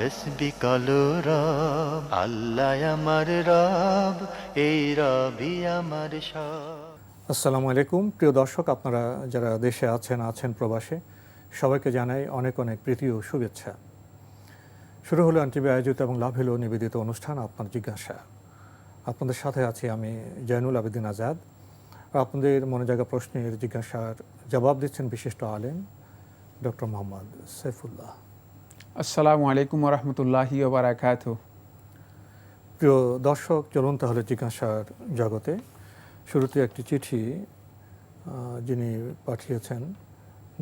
তসবি রব, আল্লাহ আমার রব, এই রবি আমার সব। আসসালামু আলাইকুম। প্রিয় দর্শক, আপনারা যারা দেশে আছেন আছেন প্রবাসে, সবাইকে জানাই অনেক অনেক প্রীতি ও শুভেচ্ছা। শুরু হলো আনটিভি আয়োজিত এবং লাভ হলো নিবেদিত অনুষ্ঠান, আপনার জিজ্ঞাসা। আপনাদের সাথে আছি আমি জয়নুল আবেদিন আজাদ। আপনাদের মনে জায়গা প্রশ্নের জিজ্ঞাসার জবাব দিচ্ছেন বিশিষ্ট আলেম, ডক্টর মোহাম্মদ সৈফুল্লাহ আসসালামু আলাইকুম রহমতুল্লাহি ওবরাকাত প্রিয় দর্শক, চলুন তাহলে জিজ্ঞাসার জগতে। শুরুতে একটি চিঠি যিনি পাঠিয়েছেন,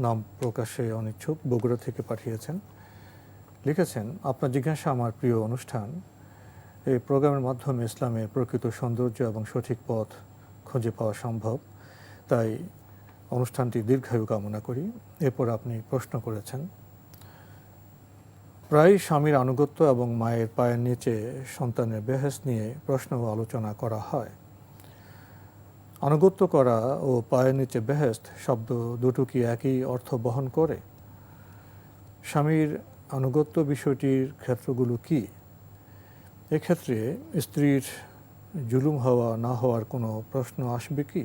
নাম প্রকাশে অনিচ্ছুক, বগুড়া থেকে পাঠিয়েছেন। লিখেছেন, আপনার জিজ্ঞাসা আমার প্রিয় অনুষ্ঠান। এই প্রোগ্রামের মাধ্যমে ইসলামের প্রকৃত সৌন্দর্য এবং সঠিক পথ খুঁজে পাওয়া সম্ভব। তাই অনুষ্ঠানটি দীর্ঘায়ু কামনা করি। এরপর আপনি প্রশ্ন করেছেন প্রায় স্বামীর আনুগত্য এবং মায়ের পায়ের নিচে সন্তানের বেহেস নিয়ে প্রশ্ন ও আলোচনা করা হয়। আনুগত্য করা ও পায়ের নিচে বেহেস্ত শব্দ দুটো কি একই অর্থ বহন করে। স্বামীর আনুগত্য বিষয়টির ক্ষেত্রগুলো কি? এক্ষেত্রে স্ত্রীর জুলুম হওয়া, না হওয়ার কোনো প্রশ্ন আসবে কি?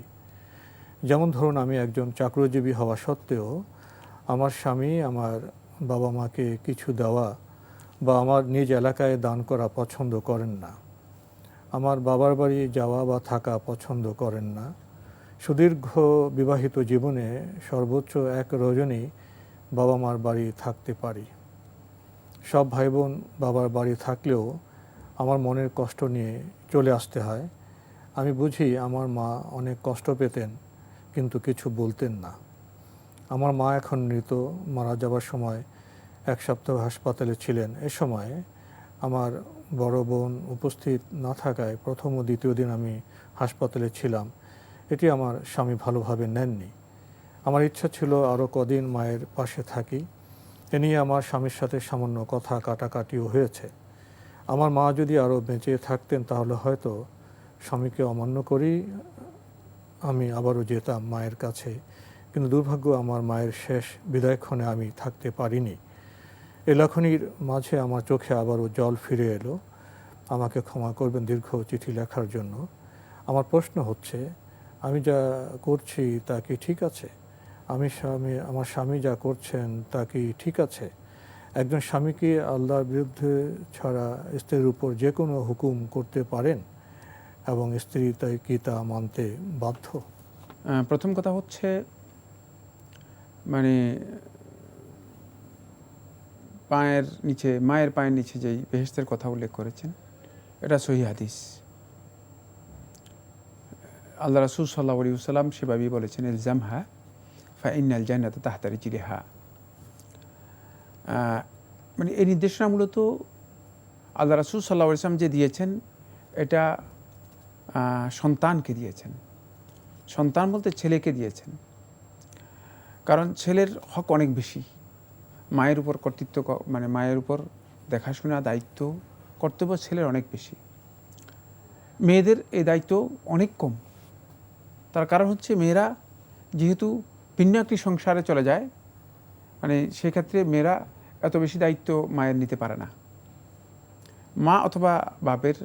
যেমন ধরুন, আমি একজন চাকরিজীবী হওয়া সত্ত্বেও আমার স্বামী আমার বাবা মাকে কিছু দেওয়া বা আমার নিজ এলাকায় দান করা পছন্দ করেন না। আমার বাবার বাড়ি যাওয়া বা থাকা পছন্দ করেন না। সুদীর্ঘ বিবাহিত জীবনে সর্বোচ্চ এক রজনী বাবা মার বাড়ি থাকতে পারি। সব ভাই বোন বাবার বাড়ি থাকলেও আমার মনের কষ্ট নিয়ে চলে আসতে হয়। আমি বুঝি আমার মা অনেক কষ্ট পেতেন, কিন্তু কিছু বলতেন না। আমার মা এখন মৃত, মারা যাবার সময় এক সপ্তাহ হাসপাতালে ছিলেন। এ সময় আমার বড় বোন উপস্থিত না থাকায় প্রথম ও দ্বিতীয় দিন আমি হাসপাতালে ছিলাম। এটি আমার স্বামী ভালোভাবে নেননি। আমার ইচ্ছা ছিল আরও কদিন মায়ের পাশে থাকি। এ নিয়ে আমার স্বামীর সাথে সামান্য কথা কাটাকাটিও হয়েছে। আমার মা যদি আরও বেঁচে থাকতেন তাহলে হয়তো স্বামীকে অমান্য করেই আমি আবারও যেতাম মায়ের কাছে। কিন্তু দুর্ভাগ্য আমার মায়ের শেষ বিদায়ক্ষণে আমি থাকতে পারিনি। এ লেখনির মাঝে আমার চোখে আবারও জল ফিরে এলো। আমাকে ক্ষমা করবেন দীর্ঘ চিঠি লেখার জন্য। আমার প্রশ্ন হচ্ছে, আমি যা করছি তা কি ঠিক আছে? আমি স্বামী, আমার স্বামী যা করছেন তা কি ঠিক আছে? একজন স্বামী কি আল্লাহর বিরুদ্ধে ছাড়া স্ত্রীর উপর যে কোনো হুকুম করতে পারেন? এবং স্ত্রী তাই কি তা মানতে বাধ্য? প্রথম কথা হচ্ছে মানে পায়ের নিচে, মায়ের পায়ের নিচে যেই বেহেস্তের কথা উল্লেখ করেছেন, এটা সহি হাদিস। আল্লাহ রাসুল সাল্লাহ আলী সাল্লাম সেভাবেই বলেছেন ইলজাম হা ফা ইন্নাল জান্নাত তাহতারি চিরে হা মানে এই নির্দেশনা মূলত আল্লাহ রাসুল সাল্লাহ ইসলাম যে দিয়েছেন, এটা সন্তানকে দিয়েছেন। সন্তান বলতে ছেলেকে দিয়েছেন। কারণ ছেলের হক অনেক বেশি। মায়ের উপর কর্তৃত্ব মানে মায়ের উপর দেখাশোনা, দায়িত্ব, কর্তব্য ছেলের অনেক বেশি। মেয়েদের এই দায়িত্ব অনেক কম। তার কারণ হচ্ছে মেয়েরা যেহেতু ভিন্ন একটি সংসারে চলে যায় মানে সেক্ষেত্রে মেয়েরা এত বেশি দায়িত্ব মায়ের নিতে পারে না। মা অথবা বাপের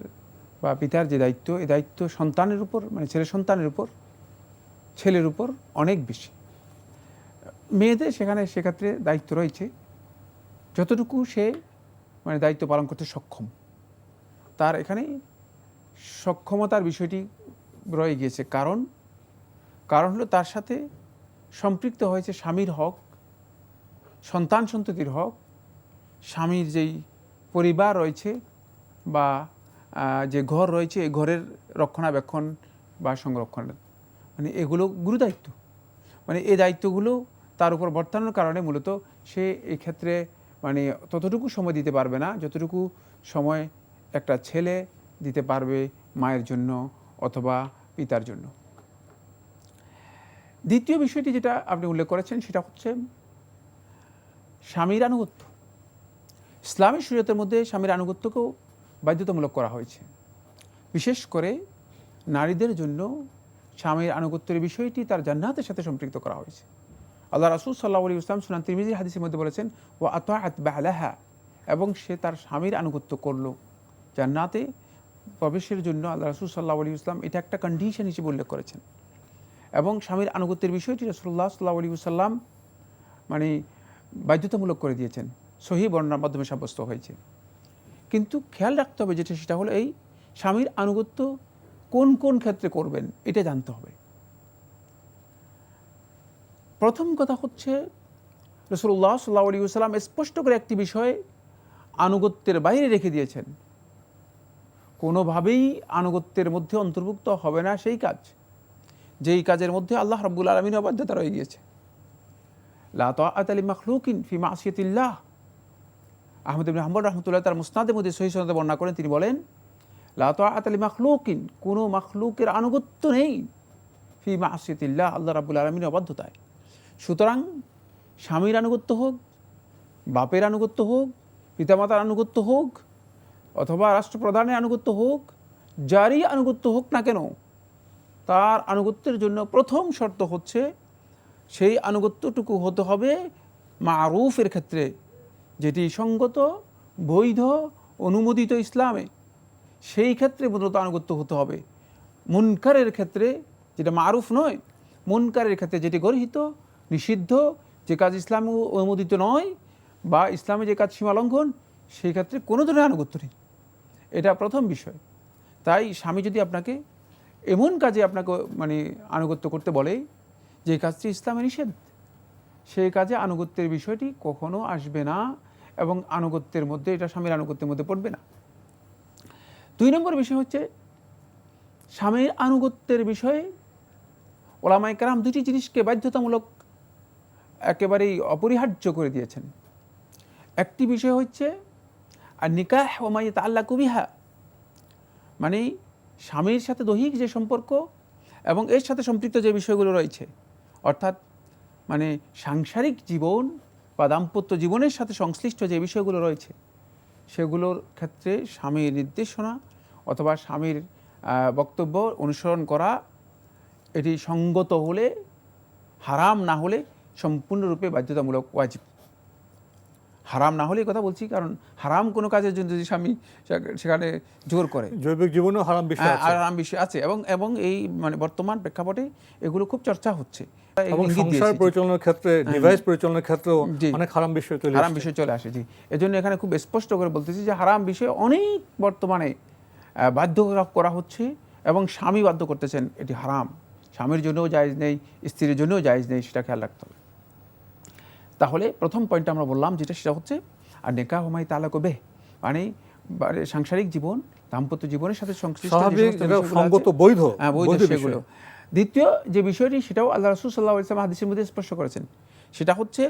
বা পিতার যে দায়িত্ব, এই দায়িত্ব সন্তানের উপর মানে ছেলে সন্তানের উপর, ছেলের উপর অনেক বেশি। মেয়েদের সেখানে সেক্ষেত্রে দায়িত্ব রয়েছে। যতটুকু সে মানে দায়িত্ব পালন করতে সক্ষম, তার এখানে সক্ষমতার বিষয়টি রয়ে গিয়েছে। কারণ কারণ হলো তার সাথে সম্পৃক্ত হয়েছে স্বামীর হক, সন্তান সন্ততির হক, স্বামীর যেই পরিবার রয়েছে বা যে ঘর রয়েছে, এই ঘরের রক্ষণাবেক্ষণ বা সংরক্ষণের মানে এগুলো গুরুদায়িত্ব। মানে এই দায়িত্বগুলো তার উপর বর্তানোর কারণে মূলত সে এই ক্ষেত্রে মানে ততটুকু সময় দিতে পারবে না, যতটুকু সময় একটা ছেলে দিতে পারবে মায়ের জন্য অথবা পিতার জন্য। দ্বিতীয় বিষয়টি যেটা আপনি উল্লেখ করেছেন সেটা হচ্ছে স্বামীর আনুগত্য। ইসলামী শরীয়তের মধ্যে স্বামীর আনুগত্যকেও বাধ্যতামূলক করা হয়েছে। বিশেষ করে নারীদের জন্য স্বামীর আনুগত্যের বিষয়টি তার জান্নাতের সাথে সম্পৃক্ত করা হয়েছে। আল্লাহ রাসুল সাল্লাহ আলী ইসলাম সুনান তিরমিজি হাদিসের মধ্যে বলেছেন ও আতাহাত বালাহা এবং সে তার স্বামীর আনুগত্য করল। জান্নাতে প্রবেশের জন্য আল্লাহ রাসুল সাল্লাহ আলী ইসলাম এটা একটা কন্ডিশন হিসেবে উল্লেখ করেছেন। এবং স্বামীর আনুগত্যের বিষয়টি রসুল্লাহ সাল্লাহ আলী সাল্লাম মানে বাধ্যতামূলক করে দিয়েছেন। সহি বর্ণনার মাধ্যমে সাব্যস্ত হয়েছে। কিন্তু খেয়াল রাখতে হবে যেটা, সেটা হলো এই স্বামীর আনুগত্য কোন কোন ক্ষেত্রে করবেন, এটা জানতে হবে। প্রথম কথা হচ্ছে রসুল্লাহ সাল্লাহ আলী সাল্লাম স্পষ্ট করে একটি বিষয় আনুগত্যের বাইরে রেখে দিয়েছেন। কোনোভাবেই আনুগত্যের মধ্যে অন্তর্ভুক্ত হবে না সেই কাজ। যেই কাজের মধ্যে আল্লাহ রব্বুল আলমিন অবাধ্যতা রয়ে গিয়েছে। লা তাআত মাখলুকিন ফি মাসিয়াতিল্লাহ। আহমদ ইবনে হাম্বল রহমতুল্লাহ তার মুসনাদের মধ্যে সহি বর্ণনা করেন, তিনি বলেন, লা তাআত মাখলুকিন কোনো মাখলুকের আনুগত্য নেই ফি মাসিয়াতিল্লাহ, আল্লাহ রাব্বুল আলমিনের অবাধ্যতায়। সুতরাং স্বামীর আনুগত্য হোক, বাপের আনুগত্য হোক, পিতামাতার আনুগত্য হোক, অথবা রাষ্ট্রপ্রধানের আনুগত্য হোক, যারই আনুগত্য হোক না কেন, তার আনুগত্যের জন্য প্রথম শর্ত হচ্ছে সেই আনুগত্যটুকু হতে হবে মারুফের ক্ষেত্রে, যেটি সঙ্গত, বৈধ, অনুমোদিত ইসলামে। সেই ক্ষেত্রে মূলত আনুগত্য হতে হবে। মুনকারের ক্ষেত্রে যেটা মারুফ নয়, মুনকারের ক্ষেত্রে যেটি গর্হিত নিষিদ্ধ, যে কাজ ইসলাম অনুমোদিত নয় বা ইসলামে যে কাজ সীমালঙ্ঘন সেই ক্ষেত্রে কোনো ধরনের আনুগত্য নেই। এটা প্রথম বিষয়। তাই স্বামী যদি আপনাকে এমন কাজে আপনাকে মানে আনুগত্য করতে বলে যে কাজটি ইসলামে নিষেধ, সেই কাজে আনুগত্যের বিষয়টি কখনো আসবে না এবং আনুগত্যের মধ্যে, এটা স্বামীর আনুগত্যের মধ্যে পড়বে না। দুই নম্বর বিষয় হচ্ছে, স্বামীর আনুগত্যের বিষয়ে ওলামাই কারাম দুটি জিনিসকে বাধ্যতামূলক একেবারেই অপরিহার্য করে দিয়েছেন। একটি বিষয় হচ্ছে, আর নিকাহ ওমাই আল্লাহ কুবিহা মানে স্বামীর সাথে দৈহিক যে সম্পর্ক এবং এর সাথে সম্পৃক্ত যে বিষয়গুলো রয়েছে, অর্থাৎ মানে সাংসারিক জীবন বা দাম্পত্য জীবনের সাথে সংশ্লিষ্ট যে বিষয়গুলো রয়েছে, সেগুলোর ক্ষেত্রে স্বামীর নির্দেশনা অথবা স্বামীর বক্তব্য অনুসরণ করা, এটি সঙ্গত হলে, হারাম না হলে সম্পূর্ণরূপে বাধ্যতামূলক ওয়াজিব। হারাম না হলে কথা বলছি কারণ হারাম কোনো কাজের জন্য যদি স্বামী সেখানে জোর করে। জৈবিক জীবনেও হারাম বিষয় হ্যাঁ, আছে। বিষয় আছে। এবং এবং এই মানে বর্তমান প্রেক্ষাপটে এগুলো খুব চর্চা হচ্ছে। এবং সংসার পরিচালনার ক্ষেত্রে ডিভাইস পরিচালনার ক্ষেত্রেও অনেক হারাম বিষয় তৈরি হারাম বিষয় চলে আসে জি। এজন্য এখানে খুব স্পষ্ট করে বলতেছি যে হারাম বিষয় অনেক বর্তমানে বাধ্য করা হচ্ছে এবং স্বামী বাধ্য করতেছেন এটি হারাম। স্বামীর জন্যও জায়েজ নেই স্ত্রীর জন্যও জায়েজ নেই সেটা খেয়াল রাখতে হবে। তাহলে প্রথম পয়েন্ট আমরা বললাম যেটা সেটা হচ্ছে আর নেকা হোমাই তালা কবে মানে মানে সাংসারিক জীবন দাম্পত্য জীবনের সাথে সংশ্লিষ্ট সঙ্গত বৈধ হ্যাঁ, বৈধ সেগুলো। দ্বিতীয় যে বিষয়টি সেটাও আল্লাহ রসুল সাল্লাহ ইসলাম হাদিসের মধ্যে স্পষ্ট করেছেন। সেটা হচ্ছে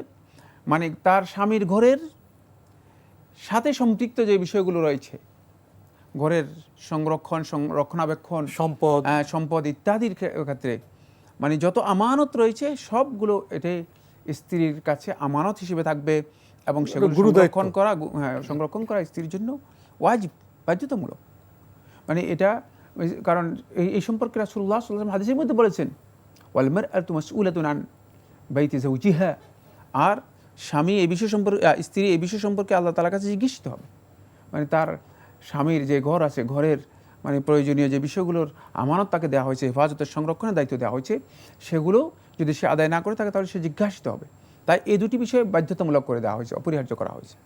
মানে তার স্বামীর ঘরের সাথে সম্পৃক্ত যে বিষয়গুলো রয়েছে ঘরের সংরক্ষণ রক্ষণাবেক্ষণ সম্পদ। আহ, সম্পদ ইত্যাদির ক্ষেত্রে মানে যত আমানত রয়েছে সবগুলো এতে স্ত্রীর কাছে আমানত হিসেবে থাকবে এবং সেগুলো। সংরক্ষণ করা হ্যাঁ, সংরক্ষণ করা স্ত্রীর জন্য ওয়াজিব বাধ্যতামূলক। মানে এটা কারণ এই এই সম্পর্কে রাসুল্লাহ সাল্লাম হাদিসের মধ্যে বলেছেন ওয়ালমার আর তোমার উলাতুন আন বাইতে জৌজিহা আর স্বামী এই বিষয় সম্পর্কে স্ত্রী এই বিষয় সম্পর্কে আল্লাহ তালার কাছে জিজ্ঞাসিত হবে। মানে তার স্বামীর যে ঘর আছে ঘরের মানে প্রয়োজনীয় যে বিষয়গুলোর আমানত তাকে দেওয়া হয়েছে, হেফাজতের সংরক্ষণের দায়িত্ব দেওয়া হয়েছে, সেগুলো যদি সে আদায় না করে থাকে তাহলে সে জিজ্ঞাসিত হবে। তাই এই দুটি বিষয় বাধ্যতামূলক করে দেওয়া হয়েছে, অপরিহার্য করা হয়েছে।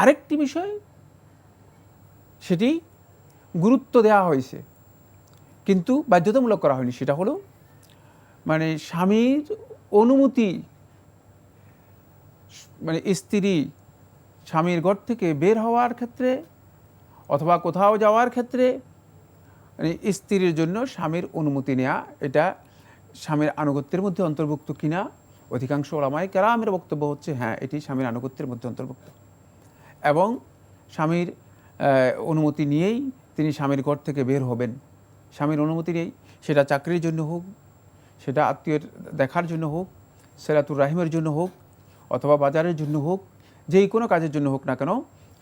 আরেকটি বিষয়, সেটি গুরুত্ব দেওয়া হয়েছে, কিন্তু বাধ্যতামূলক করা হয়নি, সেটা হলো মানে স্বামীর অনুমতি মানে স্ত্রী স্বামীর ঘর থেকে বের হওয়ার ক্ষেত্রে অথবা কোথাও যাওয়ার ক্ষেত্রে মানে স্ত্রীর জন্য স্বামীর অনুমতি নেওয়া এটা স্বামীর আনুগত্যের মধ্যে অন্তর্ভুক্ত কিনা? অধিকাংশ ওলামাই কেরামের বক্তব্য হচ্ছে হ্যাঁ এটি স্বামীর আনুগত্যের মধ্যে অন্তর্ভুক্ত। এবং স্বামীর অনুমতি নিয়েই তিনি স্বামীর ঘর থেকে বের হবেন। স্বামীর অনুমতি নেই, সেটা চাকরির জন্য হোক, সেটা আত্মীয়ের দেখার জন্য হোক সেরাতুর রাহিমের জন্য হোক, অথবা বাজারের জন্য হোক, যেই কোনো কাজের জন্য হোক না কেন,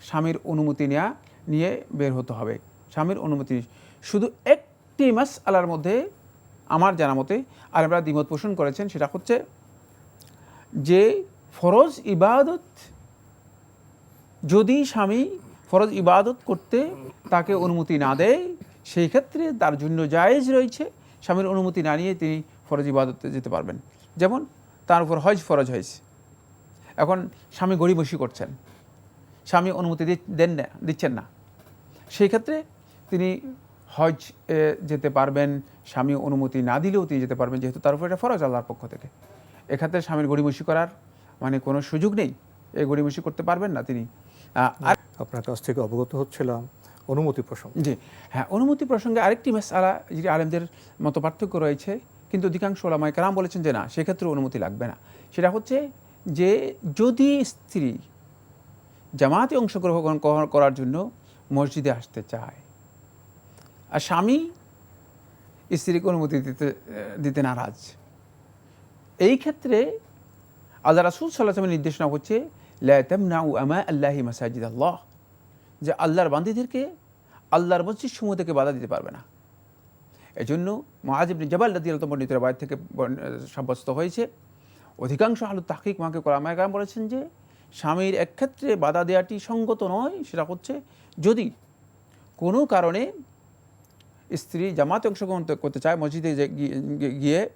স্বামীর অনুমতি নেওয়া নিয়ে বের হতে হবে। স্বামীর অনুমতি শুধু একটি মাস আলার মধ্যে আমার জানা মতে আর আমরা দ্বিমত পোষণ করেছেন, সেটা হচ্ছে যে ফরজ ইবাদত, যদি স্বামী ফরজ ইবাদত করতে তাকে অনুমতি না দেয়, সেই ক্ষেত্রে তার জন্য জায়েজ রয়েছে। স্বামীর অনুমতি না নিয়ে তিনি ফরজ ইবাদতে যেতে পারবেন। যেমন তার উপর হজ ফরজ হয়েছে। এখন স্বামী গড়িবসি করছেন। স্বামী অনুমতি দেন না দিচ্ছেন না। সেই ক্ষেত্রে তিনি হজ যেতে পারবেন স্বামী অনুমতি না দিলেও তিনি যেতে পারবেন যেহেতু তার উপর এটা ফরজ আল্লাহর পক্ষ থেকে। এক্ষেত্রে স্বামীর গড়িমসি করার মানে কোনো সুযোগ নেই এই গড়িমসি করতে পারবেন না তিনি। আর আপনার কাছ থেকে অবগত হচ্ছিলাম অনুমতি প্রসঙ্গ। জি হ্যাঁ অনুমতি প্রসঙ্গে আরেকটি মেসালা যেটি আলেমদের মতো পার্থক্য রয়েছে কিন্তু অধিকাংশ ওলামায় কারাম বলেছেন যে না সেক্ষেত্রে অনুমতি লাগবে না। সেটা হচ্ছে যে যদি স্ত্রী জামাতে অংশগ্রহণ করার জন্য মসজিদে আসতে চায়। আর স্বামী স্ত্রীকে অনুমতি দিতে দিতে নারাজ। এই ক্ষেত্রে আল্লাহ রাসুল সাল্লাহামের নির্দেশনা হচ্ছে আল্লাহি মাসাজিদ আল্লাহ যে আল্লাহর বান্দিদেরকে আল্লাহর মসজিদ সমূহ থেকে বাধা দিতে পারবে না। এজন্য মহাজিবনি জবাল রাদি আল্লাহ বর্ণিত বাইর থেকে সাব্যস্ত হয়েছে, অধিকাংশ আলু তাকিক মাকে করামায়াম বলেছেন যে স্বামীর এক ক্ষেত্রে বাধা দেওয়াটি সঙ্গত নয়, সেটা হচ্ছে যদি কোনো কারণে স্ত্রী জামাতে অংশগ্রহণ করতে চায়, মসজিদে গিয়ে-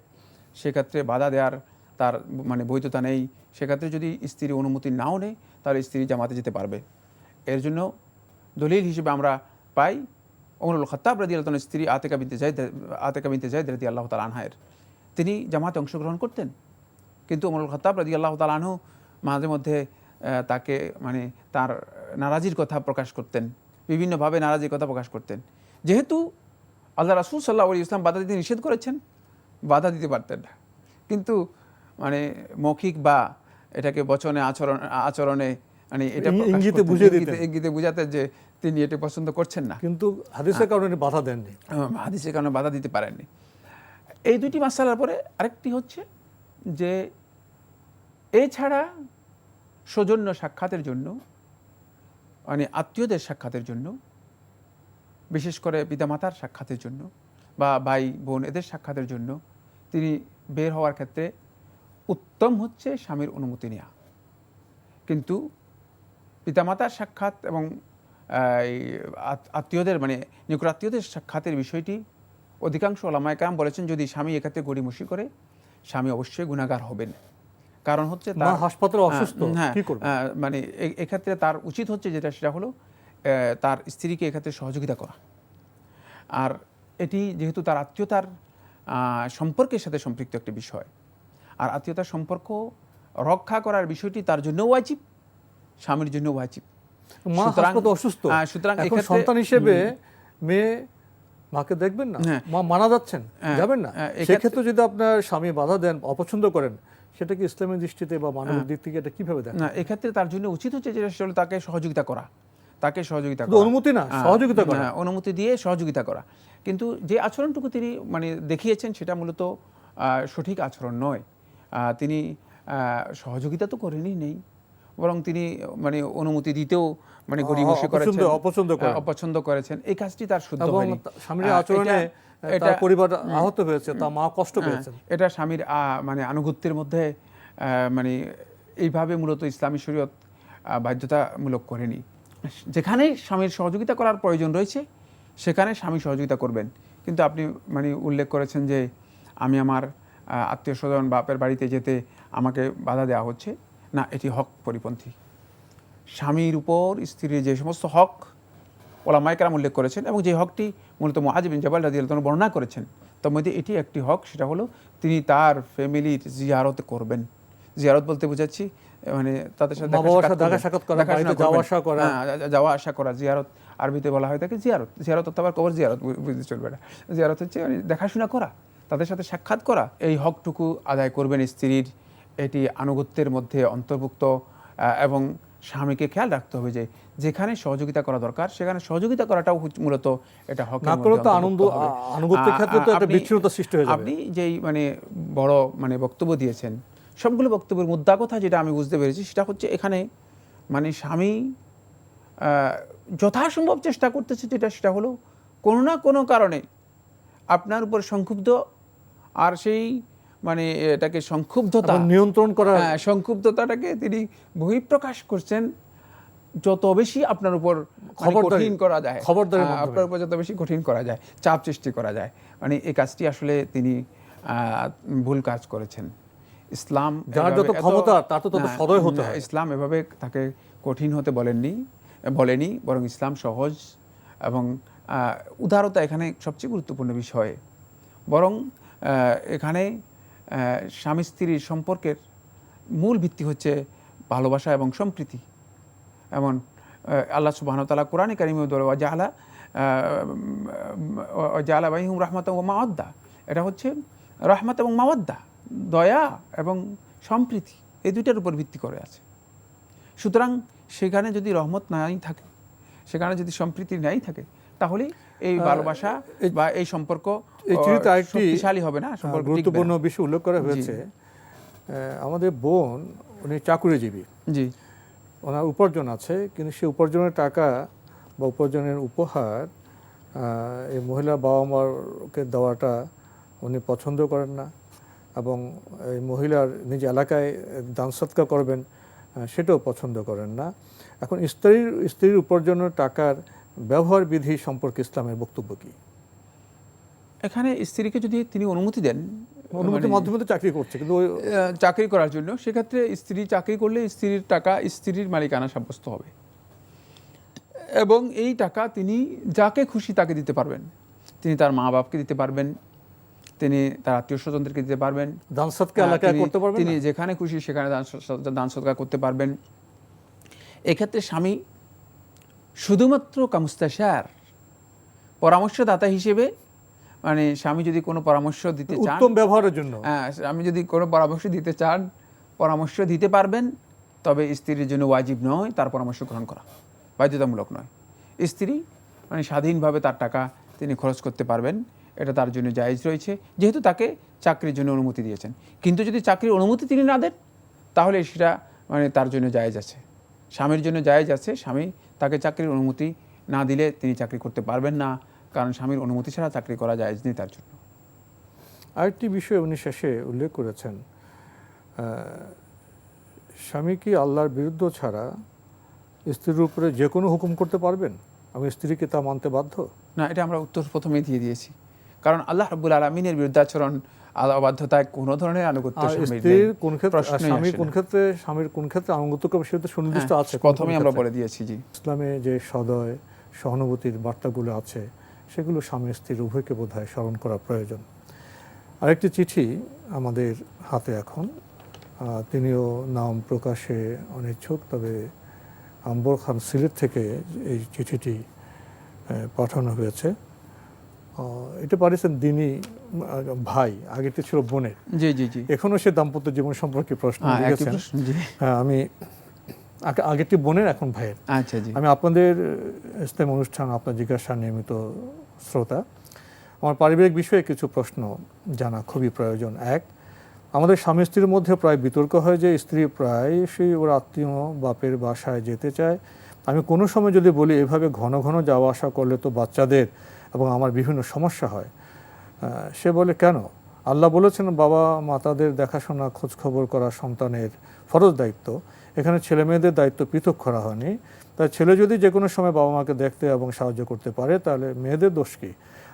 সেক্ষেত্রে বাধা দেওয়ার তার মানে বৈধতা নেই। সেক্ষেত্রে যদি স্ত্রী অনুমতি নাও নেয়, তাহলে স্ত্রী জামাতে যেতে পারবে। এর জন্য দলিল হিসেবে আমরা পাই ওমরুল খত্তাব রাদি আল্লাহ স্ত্রী আতেকা বিনতে জাইদ আতেকা বিনতে জাইদ রাদি আল্লাহ তাল আনহায়ের তিনি জামাতে অংশগ্রহণ করতেন। কিন্তু অমরুল খত্তাব রাদি আল্লাহ তাল আনহু মাঝে মধ্যে তাকে মানে তার নারাজির কথা প্রকাশ করতেন বিভিন্নভাবে নারাজির কথা প্রকাশ করতেন। যেহেতু আল্লাহ রাসুল সাল্লাহ আলী ইসলাম বাধা দিতে নিষেধ করেছেন বাধা দিতে পারতেন না। কিন্তু মানে মৌখিক বা এটাকে বচনে আচরণ আচরণে মানে এটা ইঙ্গিতে করতেন, বুঝিয়ে ইঙ্গিতে- বুঝাতেন যে তিনি এটা পছন্দ করছেন না। কিন্তু হাদিসের কারণে বাধা দেননি। হাদিসের কারণে বাধা দিতে পারেননি। এই দুটি মাসালার পরে আরেকটি হচ্ছে যে এছাড়া সৌজন্য সাক্ষাতের জন্য মানে আত্মীয়দের সাক্ষাতের জন্য, বিশেষ করে পিতামাতার সাক্ষাতের জন্য বা ভাই, বোন এদের সাক্ষাতের জন্য তিনি বের হওয়ার ক্ষেত্রে উত্তম হচ্ছে স্বামীর অনুমতি নেওয়া কিন্তু পিতামাতার সাক্ষাৎ এবং আত্মীয়দের মানে নিকট আত্মীয়দের সাক্ষাতের বিষয়টি অধিকাংশ ওলামায় কাম বলেছেন, যদি স্বামী এক্ষেত্রে গড়িমসি করে, স্বামী অবশ্যই গুণাগার হবেন। কারণ হচ্ছে তার- হাসপাতালে অসুস্থ হ্যাঁ, কি করবে? মানে এক্ষেত্রে তার উচিত হচ্ছে যেটা সেটা হলো তার স্ত্রীকে এক্ষেত্রে সহযোগিতা করা। আর এটি যেহেতু তার আত্মীয়তার সম্পর্কের সাথে সম্পৃক্ত একটি বিষয় আর আত্মীয়তার সম্পর্ক রক্ষা করার বিষয়টি তার জন্য ওয়াজিব স্বামীর জন্য ওয়াজিব। সুতরাং- অসুস্থ। হ্যাঁ, সুতরাং সন্তান হিসেবে মেয়ে মাকে দেখবেন না? হ্যাঁ। মা মানা যাচ্ছেন হ্যাঁ, যাবেন না? হ্যাঁ, সেক্ষেত্রে যদি আপনার স্বামী বাধা দেন অপছন্দ করেন সেটা কি ইসলামের দৃষ্টিতে বা মানবিক দিক থেকে এটা কীভাবে দেখেন না এক্ষেত্রে তার জন্য উচিত হচ্ছে সেটা তাকে সহযোগিতা করা। তাকে সহযোগিতা করা। অনুমতি না, হ্যাঁ, সহযোগিতা করা। হ্যাঁ, অনুমতি দিয়ে সহযোগিতা করা। কিন্তু যে আচরণটুকু তিনি মানে দেখিয়েছেন সেটা মূলত সঠিক আচরণ নয়। তিনি সহযোগিতা তো করেনই নেই। বরং তিনি মানে অনুমতি দিতেও মানে অপছন্দ- করেছেন। অপছন্দ করেন। করেছেন। এই কাজটি তার শুদ্ধ হয়নি। আহ, আচরণে এটা- তার পরিবার আহত হয়েছে তার মা কষ্ট হ্যাঁ, পেয়েছেন। এটা স্বামীর মানে আনুগত্যের মধ্যে মানে এইভাবে মূলত ইসলামী শরীয়ত বাধ্যতামূলক করেনি। যেখানে স্বামীর সহযোগিতা করার প্রয়োজন রয়েছে সেখানে স্বামী সহযোগিতা করবেন। কিন্তু আপনি মানে উল্লেখ করেছেন যে আমি আমার আত্মীয় স্বজন বাপের বাড়িতে যেতে আমাকে বাধা দেওয়া হচ্ছে। না এটি হক পরিপন্থী। স্বামীর উপর স্ত্রীর যে সমস্ত হক ওলা মাইকরাম উল্লেখ করেছেন এবং যে হকটি মূলত মহাজ বিন জবাল রাজি আল্লাহ বর্ণনা করেছেন তার মধ্যে এটি একটি হক সেটা হলো তিনি তার ফ্যামিলির জিয়ারত করবেন। জিয়ারত বলতে বোঝাচ্ছি মানে তাদের সাথে যাওয়া আসা করা। হ্যাঁ, করা জিয়ারত আরবিতে বলা হয় তাকে জিয়ারত। জিয়ারত অথবা কবর জিয়ারত বুঝতে চলবে না। জিয়ারত হচ্ছে মানে দেখাশোনা করা তাদের সাথে সাক্ষাৎ করা এই হকটুকু আদায় করবেন স্ত্রীর এটি আনুগত্যের মধ্যে অন্তর্ভুক্ত এবং স্বামীকে খেয়াল রাখতে হবে যে যেখানে সহযোগিতা করা দরকার সেখানে সহযোগিতা করাটাও মূলত এটা হকের না করলে তো আনন্দ আনুগত্যের ক্ষেত্রে তো একটা আপনি- বিচ্ছিন্নতা সৃষ্টি হয়ে যাবে। আপনি যেই মানে বড় মানে বক্তব্য দিয়েছেন সবগুলো বক্তব্যের মুদ্রা কথা যেটা আমি বুঝতে পেরেছি সেটা হচ্ছে এখানে মানে স্বামী যথাসম্ভব চেষ্টা করতেছে যেটা সেটা হলো কোনো না কোনো কারণে আপনার উপর সংক্ষুব্ধ আর সেই মানে এটাকে সংক্ষুব্ধতা নিয়ন্ত্রণ করা হ্যাঁ, সংক্ষুব্ধতাটাকে তিনি বহিঃপ্রকাশ করছেন যত বেশি আপনার উপর মানে কঠিন করা যায়। খবরদারির হ্যাঁ, আপনার উপর যত বেশি কঠিন করা যায় চাপ সৃষ্টি করা যায়। মানে এই কাজটি আসলে তিনি ভুল কাজ করেছেন। ইসলাম যার যত ক্ষমতা, তার তো তত সদয় হতে হয়। ইসলাম এভাবে তাকে কঠিন হতে বলেননি বলেনি বরং ইসলাম সহজ এবং উদারতা এখানে সবচেয়ে গুরুত্বপূর্ণ বিষয়। বরং এখানে স্বামী স্ত্রীর সম্পর্কের মূল ভিত্তি হচ্ছে ভালোবাসা এবং সম্প্রীতি। এমন আল্লাহ সুবাহন তালা কোরআনে কারিমে জাহলা জাহলা বাইহুম রহমত ও মাওয়াদ্দা। এটা হচ্ছে রহমত এবং মাওয়াদ্দা দয়া এবং সম্প্রীতি। এই দুইটার উপর ভিত্তি করে আছে। সুতরাং সেখানে যদি রহমত নাই থাকে সেখানে যদি সম্প্রীতি নাই থাকে তাহলে এই ভালোবাসা বা এই সম্পর্ক এই চিঠিতে আরেকটি শক্তিশালী হবে না? গুরুত্বপূর্ণ। বিষয় উল্লেখ করা হয়েছে। আমাদের বোন উনি চাকুরিজীবী। জি। ওনার উপার্জন আছে কিন্তু সেই উপার্জনের টাকা বা উপার্জনের উপহার এই মহিলা বাবা মাকে দেওয়াটা উনি পছন্দ করেন না এবং এই মহিলার নিজ এলাকায় দান সৎকার করবেন সেটাও পছন্দ করেন না। এখন স্ত্রীর স্ত্রীর উপার্জনের টাকার ব্যবহার বিধি সম্পর্কে ইসলামের বক্তব্য কি? এখানে স্ত্রীকে যদি তিনি অনুমতি দেন অনুমতির মানে, মাধ্যমে তো চাকরি করছে কিন্তু চাকরি করার জন্য সেক্ষেত্রে স্ত্রী চাকরি করলে স্ত্রীর টাকা স্ত্রীর মালিকানা সাব্যস্ত হবে। এবং এই টাকা তিনি যাকে খুশি তাকে দিতে পারবেন। তিনি তার মা বাপকে দিতে পারবেন তিনি তার আত্মীয় স্বজনদেরকে দিতে পারবেন। দান সৎকার তিনি- করতে পারবেন তিনি যেখানে খুশি সেখানে দান দান সৎকার করতে পারবেন। এক্ষেত্রে স্বামী শুধুমাত্র কামুস্তাশার পরামর্শদাতা হিসেবে মানে স্বামী যদি কোনো পরামর্শ দিতে চান উত্তম ব্যবহারের জন্য। হ্যাঁ আমি যদি কোনো পরামর্শ দিতে চান পরামর্শ দিতে পারবেন তবে স্ত্রীর জন্য ওয়াজিব নয় তার পরামর্শ গ্রহণ করা। বাধ্যতামূলক নয়। স্ত্রী মানে স্বাধীনভাবে তার টাকা তিনি খরচ করতে পারবেন এটা তার জন্য জায়েজ রয়েছে যেহেতু তাকে চাকরির জন্য অনুমতি দিয়েছেন। কিন্তু যদি চাকরির অনুমতি তিনি না দেন তাহলে সেটা মানে তার জন্য জায়েজ আছে। স্বামীর জন্য জায়েজ আছে স্বামী তাকে চাকরির অনুমতি না দিলে তিনি চাকরি করতে পারবেন না। কারণ স্বামীর অনুমতি ছাড়া চাকরি করা জায়েজ নেই তার জন্য। আরেকটি বিষয় উনি শেষে উল্লেখ করেছেন স্বামী কি আল্লাহর বিরুদ্ধ ছাড়া স্ত্রীর উপরে যে কোনো হুকুম করতে পারবেন? আমি স্ত্রীকে তা মানতে বাধ্য? না এটা আমরা উত্তর প্রথমেই দিয়ে দিয়েছি। কারণ আল্লাহ রাব্বুল আলমিনের বিরুদ্ধাচরণ অবাধ্যতায় কোনো ধরনের আনুগত্য। স্ত্রীর কোন ক্ষেত্রে স্বামী কোন ক্ষেত্রে স্বামীর কোন ক্ষেত্রে আনুগত্য করবে সেটা সুনির্দিষ্ট হ্যাঁ, আছে। কোন আমরা বলে দিয়েছি জি। ইসলামে যে সদয় সহানুভূতির বার্তাগুলো আছে সেগুলো স্বামী স্ত্রীর উভয়কে বোধ হয় স্মরণ করা প্রয়োজন। আরেকটি চিঠি আমাদের হাতে এখন। তিনিও নাম প্রকাশে অনিচ্ছুক তবে আম্বর খান সিলেট থেকে এই চিঠিটি পাঠানো হয়েছে। এটা পাঠিয়েছেন দিনী আহ, ভাই আগেটি ছিল বোনের। জি জি জি। এখনও সে দাম্পত্য জীবন সম্পর্কে প্রশ্ন হ্যাঁ, হ্যাঁ আমি আগে- আগেরটি বোনের এখন ভাইয়ের। আচ্ছা জি। আমি আপনাদের ইসলাম অনুষ্ঠান আপনার জিজ্ঞাসা নিয়মিত শ্রোতা। আমার পারিবারিক বিষয়ে কিছু প্রশ্ন জানা খুবই প্রয়োজন। এক আমাদের স্বামী স্ত্রীর মধ্যে প্রায় বিতর্ক হয় যে স্ত্রী প্রায়শই ওর আত্মীয় বাপের বাসায় যেতে চায়। আমি কোনো সময় যদি বলি এভাবে ঘন ঘন যাওয়া আসা করলে তো বাচ্চাদের এবং আমার বিভিন্ন সমস্যা হয়। সে বলে কেন? আল্লাহ বলেছেন বাবা মাতাদের দেখাশোনা খোঁজখবর করা সন্তানের ফরজ দায়িত্ব। এখানে ছেলে মেয়েদের দায়িত্ব পৃথক করা হয়নি। তাই ছেলে যদি যে কোনো সময় বাবা মাকে দেখতে এবং সাহায্য করতে পারে, তাহলে মেয়েদের দোষ কী?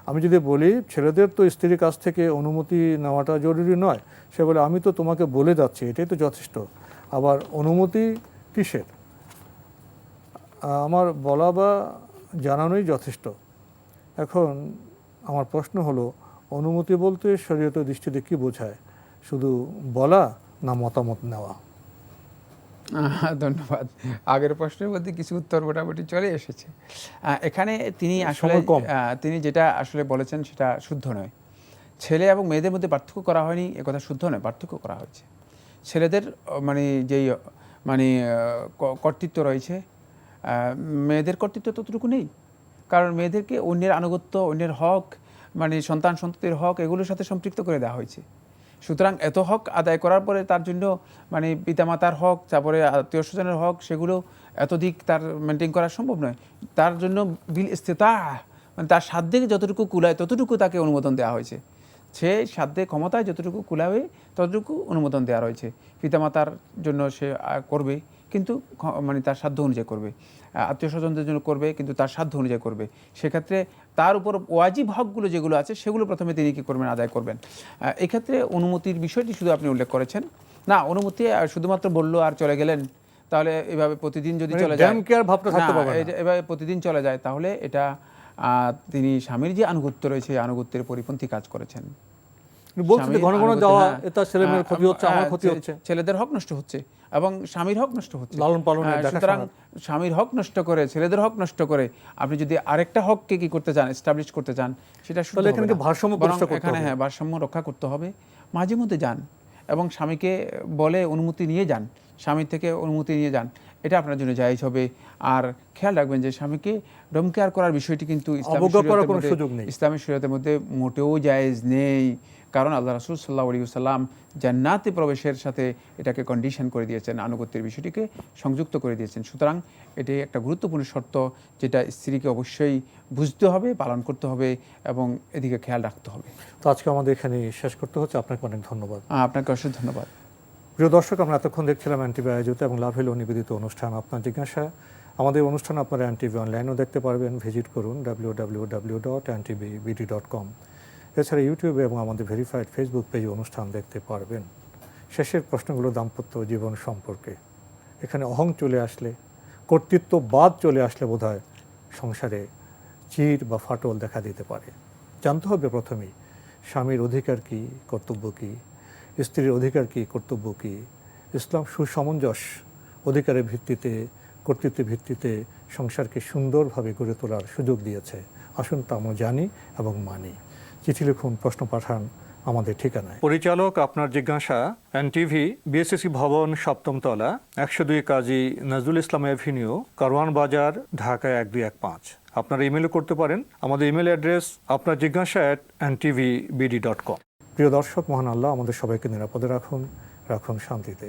আমি যদি বলি, ছেলেদের তো স্ত্রীর কাছ থেকে অনুমতি নেওয়াটা জরুরি নয়। সে বলে, আমি তো তোমাকে বলে যাচ্ছি, এটাই তো যথেষ্ট। আবার অনুমতি কিসের? আমার বলা বা জানানোই যথেষ্ট। এখন আমার প্রশ্ন হলো, অনুমতি বলতে শরীয়ত দৃষ্টিতে কী বোঝায়? শুধু বলা না মতামত নেওয়া? ধন্যবাদ। আগের প্রশ্নের মধ্যে কিছু উত্তর মোটামুটি চলে এসেছে। এখানে তিনি আসলে তিনি যেটা আসলে বলেছেন সেটা শুদ্ধ নয়। ছেলে এবং মেয়েদের মধ্যে পার্থক্য করা হয়নি একথা শুদ্ধ নয় পার্থক্য করা হয়েছে। ছেলেদের মানে যেই মানে কর্তৃত্ব রয়েছে মেয়েদের কর্তৃত্ব ততটুকু নেই। কারণ মেয়েদেরকে অন্যের আনুগত্য অন্যের হক মানে সন্তান সন্ততির হক এগুলোর সাথে সম্পৃক্ত করে দেওয়া হয়েছে। সুতরাং এত হক আদায় করার পরে তার জন্য মানে পিতামাতার হক, তারপরে আত্মীয় স্বজনের হক, সেগুলো এত দিক তার মেনটেন করা সম্ভব নয়। তার জন্য বিল ইস্তেতা মানে তার সাধ্যে যতটুকু কুলায় ততটুকু তাকে অনুমোদন দেওয়া হয়েছে। সে সাধ্যে ক্ষমতায় যতটুকু কুলাবে ততটুকু অনুমোদন দেওয়া রয়েছে। পিতামাতার জন্য সে করবে, কিন্তু মানে তার সাধ্য অনুযায়ী করবে। আত্মীয় স্বজনদের জন্য করবে, কিন্তু তার সাধ্য অনুযায়ী করবে। সেক্ষেত্রে তার উপর ওয়াজিব হকগুলো যেগুলো আছে সেগুলো প্রথমে তিনি কী করবেন আদায় করবেন। এক্ষেত্রে অনুমতির বিষয়টি শুধু আপনি উল্লেখ করেছেন। না অনুমতি শুধুমাত্র বলল আর চলে গেলেন তাহলে এভাবে প্রতিদিন যদি মানে চলে যায় ভাবটা থাকতে পারবে এভাবে প্রতিদিন চলে যায় তাহলে এটা আহ, তিনি স্বামীর যে আনুগত্য রয়েছে এই আনুগত্যের পরিপন্থী কাজ করেছেন। ঘন ঘন যাওয়া হ্যাঁ। এটা ক্ষতি হচ্ছে আমার ক্ষতি হচ্ছে। ছেলেদের হক নষ্ট হচ্ছে এবং স্বামীর হক নষ্ট হচ্ছে। লালন পালনের সুতরাং স্বামীর হক নষ্ট করে ছেলেদের হক নষ্ট করে আপনি যদি আরেকটা হককে কি করতে চান এস্টাবলিশ করতে চান সেটা তাহলে এখানে ভারসাম্য এখানে হ্যাঁ ভারসাম্য রক্ষা করতে হবে। মাঝে মধ্যে যান এবং স্বামীকে বলে অনুমতি নিয়ে যান স্বামীর থেকে অনুমতি নিয়ে যান। এটা আপনার জন্য জায়েজ হবে। আর খেয়াল রাখবেন যে স্বামীকে ডমকেয়ার করার বিষয়টি কিন্তু ইসলামী অবজ্ঞা করার শরীয়তের কোনো মধ্যে- সুযোগ নেই। ইসলামী শরীয়তের মধ্যে মোটেও জায়েজ নেই। কারণ আল্লাহ রাসুল সাল্লাহ আলী সাল্লাম জান্নাতে প্রবেশের সাথে এটাকে কন্ডিশন করে দিয়েছেন আনুগত্যের বিষয়টিকে সংযুক্ত করে দিয়েছেন। সুতরাং এটি একটা গুরুত্বপূর্ণ শর্ত যেটা স্ত্রীকে অবশ্যই বুঝতে হবে পালন করতে হবে এবং এদিকে খেয়াল রাখতে হবে। তো আজকে আমাদের এখানে শেষ করতে হচ্ছে। আপনাকে অনেক ধন্যবাদ। আপনাকে অশেষ ধন্যবাদ। প্রিয় দর্শক আমরা এতক্ষণ দেখছিলাম এনটিভি আয়োজিত এবং লাভ হলো নিবেদিত অনুষ্ঠান আপনার জিজ্ঞাসা। আমাদের অনুষ্ঠান আপনারা এনটিভি অনলাইনেও দেখতে পারবেন। ভিজিট করুন W W W dot N T V B D dot com এছাড়া ইউটিউবে এবং আমাদের ভেরিফাইড ফেসবুক পেজে অনুষ্ঠান দেখতে পারবেন। শেষের প্রশ্নগুলো দাম্পত্য জীবন সম্পর্কে। এখানে অহং চলে আসলে, কর্তৃত্ববাদ চলে আসলে বোধহয় সংসারে চির বা ফাটল দেখা দিতে পারে। জানতে হবে প্রথমেই, স্বামীর অধিকার কী, কর্তব্য কী, স্ত্রীর অধিকার কী, কর্তব্য কী? ইসলাম সুসমঞ্জস অধিকারের ভিত্তিতে, কর্তৃত্বের ভিত্তিতে সংসারকে সুন্দরভাবে গড়ে তোলার সুযোগ দিয়েছে। আসুন তা আমরা জানি এবং মানি। চিঠি লিখুন প্রশ্ন পাঠান আমাদের ঠিকানায়। পরিচালক আপনার জিজ্ঞাসা এনটিভি বিএসএসি ভবন সপ্তম তলা একশো দুই কাজী নজরুল ইসলাম এভিনিউ কারওয়ান বাজার ঢাকা এক দুই এক পাঁচ। আপনারা ইমেলও করতে পারেন। আমাদের ইমেল অ্যাড্রেস আপনার জিজ্ঞাসা at N T V B D dot com প্রিয় দর্শক মহান আল্লাহ আমাদের সবাইকে নিরাপদে রাখুন রাখুন শান্তিতে।